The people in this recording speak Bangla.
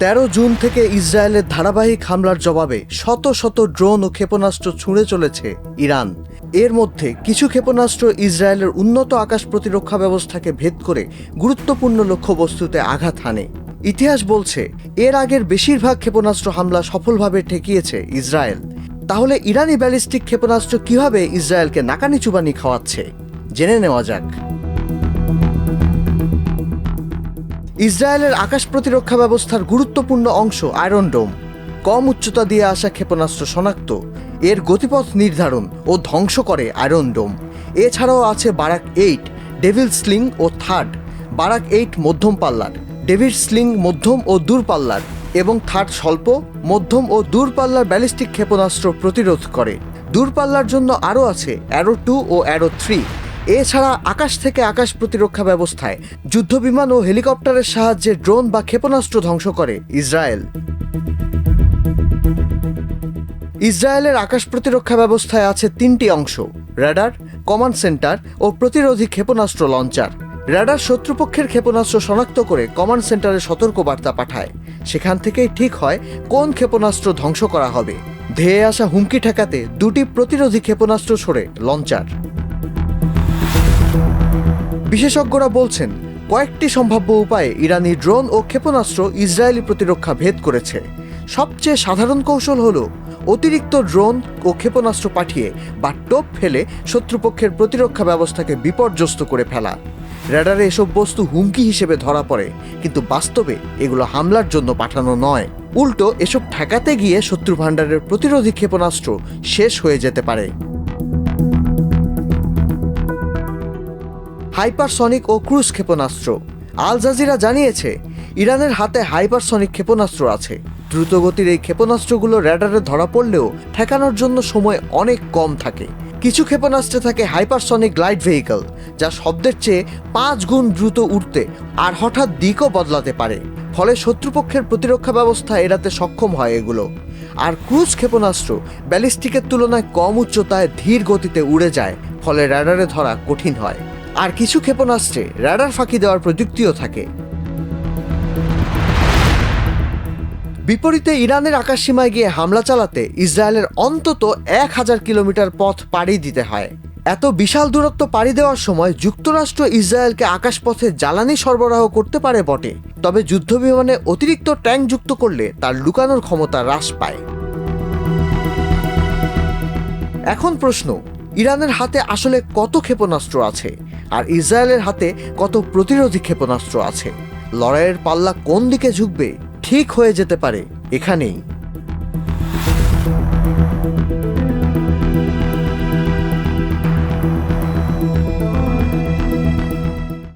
তেরো জুন থেকে ইসরায়েলের ধারাবাহিক হামলার জবাবে শত শত ড্রোন ও ক্ষেপণাস্ত্র ছুঁড়ে চলেছে ইরান। এর মধ্যে কিছু ক্ষেপণাস্ত্র ইসরায়েলের উন্নত আকাশ প্রতিরক্ষা ব্যবস্থাকে ভেদ করে গুরুত্বপূর্ণ লক্ষ্যবস্তুতে আঘাত হানে। ইতিহাস বলছে, এর আগের বেশিরভাগ ক্ষেপণাস্ত্র হামলা সফলভাবে ঠেকিয়েছে ইসরায়েল। তাহলে ইরানি ব্যালিস্টিক ক্ষেপণাস্ত্র কীভাবে ইসরায়েলকে নাকানি চুবানি খাওয়াচ্ছে? জেনে নেওয়া যাক। ইসরায়েলের আকাশ প্রতিরক্ষা ব্যবস্থার গুরুত্বপূর্ণ অংশ আয়রন ডোম। কম উচ্চতা দিয়ে আসা ক্ষেপণাস্ত্র শনাক্ত, এর গতিপথ নির্ধারণ ও ধ্বংস করে আয়রন ডোম। এছাড়াও আছে বারাক এইট, ডেভিল স্লিং ও থার্ড, বারাক এইট মধ্যম পাল্লার ডেভিড স্লিং মধ্যম ও দূরপাল্লার এবং থার্ড স্বল্প, মধ্যম ও দূরপাল্লার ব্যালিস্টিক ক্ষেপণাস্ত্র প্রতিরোধ করে। দূরপাল্লার জন্য আরও আছে অ্যারো টু ও অ্যারো থ্রি। এছাড়া আকাশ থেকে আকাশ প্রতিরক্ষা ব্যবস্থায় যুদ্ধবিমান ও হেলিকপ্টারের সাহায্যে ড্রোন বা ক্ষেপণাস্ত্র ধ্বংস করে ইসরায়েল। ইসরায়েলের আকাশ প্রতিরক্ষা ব্যবস্থায় আছে তিনটি অংশ র্যাডার কমান্ড সেন্টার ও প্রতিরোধী ক্ষেপণাস্ত্র লঞ্চার। র্যাডার শত্রুপক্ষের ক্ষেপণাস্ত্র শনাক্ত করে কমান্ড সেন্টারে সতর্ক বার্তা পাঠায়। সেখান থেকেই ঠিক হয় কোন ক্ষেপণাস্ত্র ধ্বংস করা হবে। ধেয়ে আসা হুমকি ঠেকাতে দুটি প্রতিরোধী ক্ষেপণাস্ত্র ছড়ে লঞ্চার। বিশেষজ্ঞরা বলছেন, কয়েকটি সম্ভাব্য উপায়ে ইরানি ড্রোন ও ক্ষেপণাস্ত্র ইসরায়েলি প্রতিরক্ষা ভেদ করেছে। সবচেয়ে সাধারণ কৌশল হল, অতিরিক্ত ড্রোন ও ক্ষেপণাস্ত্র পাঠিয়ে বা টোপ ফেলে শত্রুপক্ষের প্রতিরক্ষা ব্যবস্থাকে বিপর্যস্ত করে ফেলা। র্যাডারে এসব বস্তু হুমকি হিসেবে ধরা পড়ে, কিন্তু বাস্তবে এগুলো হামলার জন্য পাঠানো নয়। উল্টো, এসব ঠেকাতে গিয়ে শত্রু ভাণ্ডারের প্রতিরোধী ক্ষেপণাস্ত্র শেষ হয়ে যেতে পারে। হাইপারসনিক ও ক্রুজ ক্ষেপণাস্ত্র। আল জাজিরা জানিয়েছে, ইরানের হাতে হাইপারসনিক ক্ষেপণাস্ত্র আছে। দ্রুতগতির এই ক্ষেপণাস্ত্রগুলো র্যাডারে ধরা পড়লেও ঠেকানোর জন্য সময় অনেক কম থাকে। কিছু ক্ষেপণাস্ত্রে থাকে হাইপারসনিক গ্লাইড ভেহিকল, যা শব্দের চেয়ে পাঁচ গুণ দ্রুত উঠতে আর হঠাৎ দিকও বদলাতে পারে। ফলে শত্রুপক্ষের প্রতিরক্ষা ব্যবস্থা এড়াতে সক্ষম হয় এগুলো। আর ক্রুজ ক্ষেপণাস্ত্র ব্যালিস্টিকের তুলনায় কম উচ্চতায় ধীর গতিতে উড়ে যায়, ফলে র্যাডারে ধরা কঠিন হয়। আর কিছু ক্ষেপণাস্ত্রে র্যাডার ফাঁকি দেওয়ার প্রযুক্তিও থাকে। বিপরীতে ইরানের আকাশসীমায় গিয়ে হামলা চালাতে ইসরায়েলের অন্তত এক হাজার কিলোমিটার পথ পাড়ি দিতে হয়। এত বিশাল দূরত্ব পাড়ি দেওয়ার সময় যুক্তরাষ্ট্র ইসরায়েলকে আকাশপথে জ্বালানি সরবরাহ করতে পারে বটে, তবে যুদ্ধবিমানে অতিরিক্ত ট্যাঙ্ক যুক্ত করলে তার লুকানোর ক্ষমতা হ্রাস পায়। এখন প্রশ্ন ইরানের হাতে আসলে কত ক্ষেপণাস্ত্র আছে? আর ইসরায়েলের হাতে কত প্রতিরোধী ক্ষেপণাস্ত্র আছে? লড়াইয়ের পাল্লা কোন দিকে ঝুঁকবে? ঠিক হয়ে যেতে পারে এখানেই।